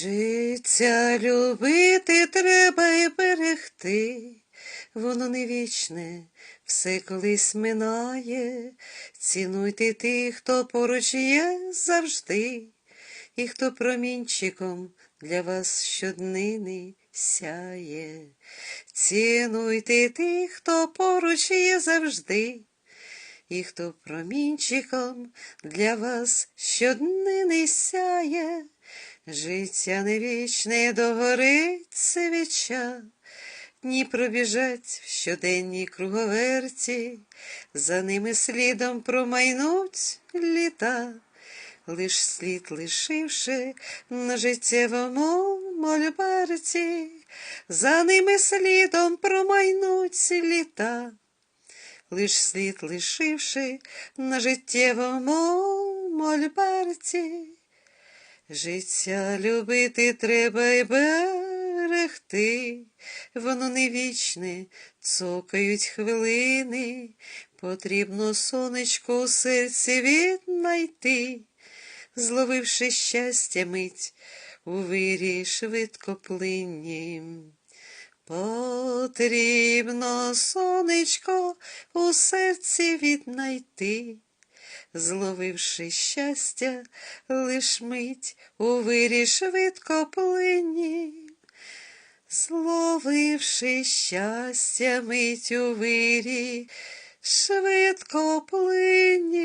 Життя любити треба і берегти, воно не вічне, все колись минає. Цінуйте тих, хто поруч є завжди, і хто промінчиком для вас щоднини сяє. Цінуйте тих, хто поруч є завжди, і хто промінчиком для вас щоднини сяє. Життя не вічне догорить свіча, дні пробіжать в щоденній круговерті, за ними слідом промайнуть літа, лиш слід лишивши на життєвому мольберті, за ними слідом промайнуть літа, лиш слід лишивши на життєвому мольберті. Життя любити треба й берегти, воно не вічне, цокають хвилини, потрібно сонечко у серці віднайти, зловивши щастя мить у вирі швидкоплинні. Потрібно сонечко у серці віднайти зловивши щастя, лиш мить у вирі швидко плині, зловивши щастя, мить у вирі швидко плині.